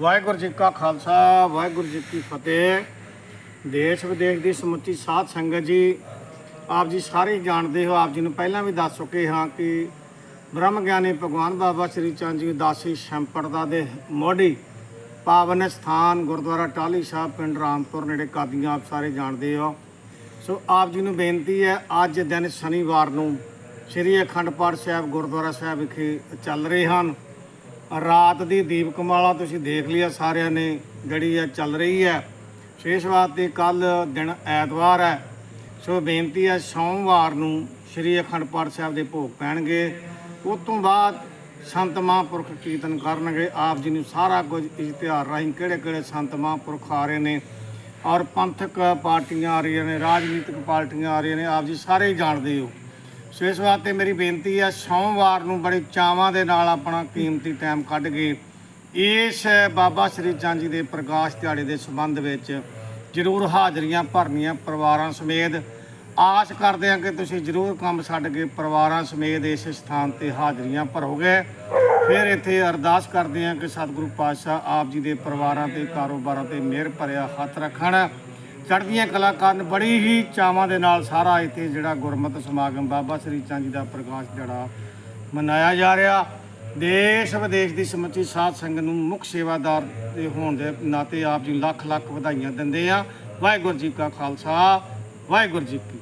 ਵਾਹਿਗੁਰੂ ਜੀ ਕਾ ਖਾਲਸਾ, ਵਾਹਿਗੁਰੂ ਜੀ ਕੀ ਫਤਿਹ। ਦੇਸ਼ ਵਿਦੇਸ਼ ਦੀ ਸਮੁੱਚੀ ਸਾਧ ਸੰਗਤ ਜੀ, ਆਪ ਜੀ ਸਾਰੇ ਜਾਣਦੇ ਹੋ, ਆਪ ਜੀ ਨੂੰ ਪਹਿਲਾਂ ਵੀ ਦੱਸ ਚੁੱਕੇ ਹਾਂ ਕਿ ਬ੍ਰਹਮ ਗਿਆਨੀ ਭਗਵਾਨ ਬਾਬਾ ਸ੍ਰੀ ਚੰਦ ਜੀ ਦਾਸੀ ਸੰਪਰਦਾ ਦੇ ਮੋਢੀ ਪਾਵਨ ਸਥਾਨ ਗੁਰਦੁਆਰਾ ਟਾਹਲੀ ਸਾਹਿਬ, ਪਿੰਡ ਰਾਮਪੁਰ ਨੇੜੇ ਕਾਦੀਆਂ ਆਪ ਸਾਰੇ ਜਾਣਦੇ ਹੋ। ਸੋ ਆਪ ਜੀ ਨੂੰ ਬੇਨਤੀ ਹੈ, ਅੱਜ ਦਿਨ ਸ਼ਨੀਵਾਰ ਨੂੰ ਸ੍ਰੀ ਅਖੰਡ ਪਾਠ ਸਾਹਿਬ ਗੁਰਦੁਆਰਾ ਸਾਹਿਬ ਵਿਖੇ ਚੱਲ ਰਹੇ ਹਨ। ਰਾਤ ਦੀ ਦੀਪਕਮਾਲਾ ਤੁਸੀਂ ਦੇਖ ਲਿਆ ਸਾਰਿਆਂ ਨੇ, ਜਿਹੜੀ ਹੈ ਚੱਲ ਰਹੀ ਹੈ। ਵਿਸ਼ੇਸ਼ ਵਾਸਤੇ ਕੱਲ ਦਿਨ ਐਤਵਾਰ ਹੈ। ਸੋ ਬੇਨਤੀ ਹੈ ਸੋਮਵਾਰ ਨੂੰ ਸ੍ਰੀ ਅਖੰਡ ਪਾਠ ਸਾਹਿਬ ਦੇ ਭੋਗ ਪੈਣਗੇ। ਉਸ ਤੋਂ ਬਾਅਦ ਸੰਤ ਮਹਾਂਪੁਰਖ ਕੀਰਤਨ ਕਰਨਗੇ। ਆਪ ਜੀ ਨੂੰ ਸਾਰਾ ਕੁਝ ਇਸ਼ਤਿਹਾਰ ਰਾਹੀਂ ਕਿਹੜੇ ਕਿਹੜੇ ਸੰਤ ਮਹਾਂਪੁਰਖ ਆ ਰਹੇ ਨੇ ਔਰ ਪੰਥਕ ਪਾਰਟੀਆਂ ਆ ਰਹੀਆਂ ਨੇ, ਰਾਜਨੀਤਿਕ ਪਾਰਟੀਆਂ ਆ ਰਹੀਆਂ ਨੇ, ਆਪ ਜੀ ਸਾਰੇ ਹੀ ਜਾਣਦੇ ਹੋ। ਸੋ ਇਸ ਵਾਸਤੇ ਮੇਰੀ ਬੇਨਤੀ ਆ, ਸੋਮਵਾਰ ਨੂੰ ਬੜੇ ਚਾਵਾਂ ਦੇ ਨਾਲ ਆਪਣਾ ਕੀਮਤੀ ਟਾਈਮ ਕੱਢ ਕੇ ਇਸ ਬਾਬਾ ਸ੍ਰੀ ਚੰਦ ਜੀ ਦੇ ਪ੍ਰਕਾਸ਼ ਦਿਹਾੜੇ ਦੇ ਸੰਬੰਧ ਵਿੱਚ ਜ਼ਰੂਰ ਹਾਜ਼ਰੀਆਂ ਭਰਨੀਆਂ ਪਰਿਵਾਰਾਂ ਸਮੇਤ। ਆਸ ਕਰਦੇ ਹਾਂ ਕਿ ਤੁਸੀਂ ਜ਼ਰੂਰ ਕੰਮ ਛੱਡ ਕੇ ਪਰਿਵਾਰਾਂ ਸਮੇਤ ਇਸ ਸਥਾਨ ਤੇ ਹਾਜ਼ਰੀਆਂ ਭਰੋਗੇ। ਫਿਰ ਇੱਥੇ ਅਰਦਾਸ ਕਰਦੇ ਹਾਂ ਕਿ ਸਤਿਗੁਰੂ ਪਾਤਸ਼ਾਹ ਆਪ ਜੀ ਦੇ ਪਰਿਵਾਰਾਂ ਤੇ ਕਾਰੋਬਾਰਾਂ ਤੇ ਮਿਹਰ ਭਰਿਆ ਹੱਥ ਰੱਖਣ। ਚੜ੍ਹਦੀਆਂ ਕਲਾ ਬੜੀ ਹੀ ਚਾਵਾਂ ਦੇ ਨਾਲ ਸਾਰਾ ਇੱਥੇ ਜਿਹੜਾ ਗੁਰਮਤਿ ਸਮਾਗਮ ਬਾਬਾ ਸ੍ਰੀ ਚੰਦ ਜੀ ਦਾ ਪ੍ਰਕਾਸ਼ ਦਿਹਾੜਾ ਮਨਾਇਆ ਜਾ ਰਿਹਾ। ਦੇਸ਼ ਵਿਦੇਸ਼ ਦੀ ਸਮੁੱਚੀ ਸਾਧ ਸੰਗਤ ਨੂੰ ਮੁੱਖ ਸੇਵਾਦਾਰ ਦੇ ਹੋਣ ਦੇ ਨਾਤੇ ਆਪ ਜੀ ਲੱਖ ਲੱਖ ਵਧਾਈਆਂ ਦਿੰਦੇ ਆ। ਵਾਹਿਗੁਰੂ ਜੀ ਕਾ ਖਾਲਸਾ, ਵਾਹਿਗੁਰੂ ਜੀ ਕੀ